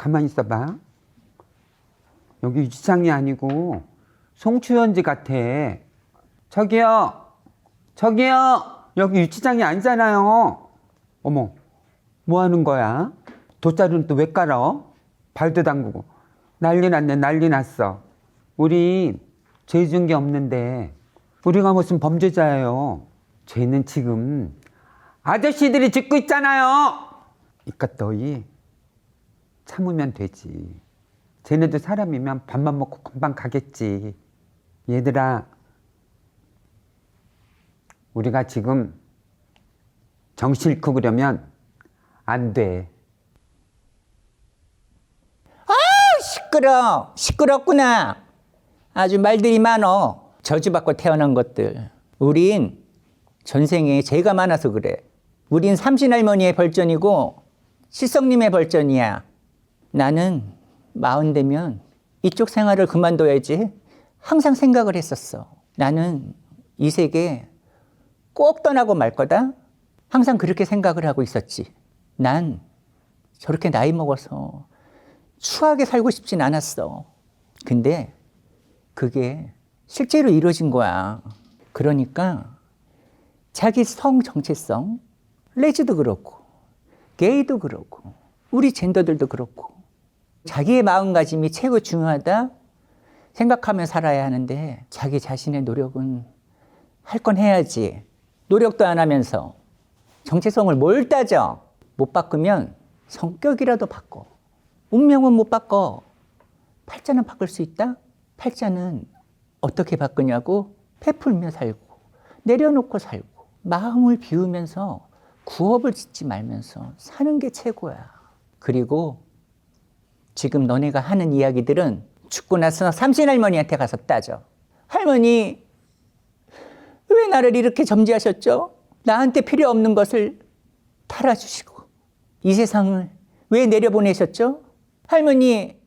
가만히 있어봐. 여기 유치장이 아니고 송추현지 같아. 저기요, 저기요, 여기 유치장이 아니잖아요. 어머, 뭐 하는 거야? 돗자루는 또 왜 깔아? 발도 담그고. 난리 났네, 난리 났어. 우리 죄 지은 게 없는데, 우리가 무슨 범죄자예요. 죄는 지금 아저씨들이 짓고 있잖아요. 이까 너희 참으면 되지. 쟤네도 사람이면 밥만 먹고 금방 가겠지. 얘들아, 우리가 지금 정신 잃고 그러면 안 돼. 시끄러 시끄럽구나 아주 말들이 많어 저주받고 태어난 것들 우린 전생에 죄가 많아서 그래 우린 삼신할머니의 벌전이고 실성님의 벌전이야 나는 마흔 되면 이쪽 생활을 그만둬야지 항상 생각을 했었어 나는 이 세계 꼭 떠나고 말 거다 항상 그렇게 생각을 하고 있었지 난 저렇게 나이 먹어서 추하게 살고 싶진 않았어. 근데 그게 실제로 이루어진 거야. 그러니까 자기 성 정체성, 레즈도 그렇고, 게이도 그렇고, 우리 젠더들도 그렇고, 자기의 마음가짐이 최고 중요하다 생각하며 살아야 하는데 자기 자신의 노력은 할 건 해야지. 노력도 안 하면서 정체성을 뭘 따져? 못 바꾸면 성격이라도 바꿔. 운명은 못 바꿔. 팔자는 바꿀 수 있다? 팔자는 어떻게 바꾸냐고? 베풀며 살고, 내려놓고 살고, 마음을 비우면서 구업을 짓지 말면서 사는 게 최고야. 그리고 지금 너네가 하는 이야기들은 죽고 나서 삼신 할머니한테 가서 따져. 할머니, 왜 나를 이렇게 점지하셨죠? 나한테 필요 없는 것을 팔아주시고, 이 세상을 왜 내려보내셨죠? 할머니,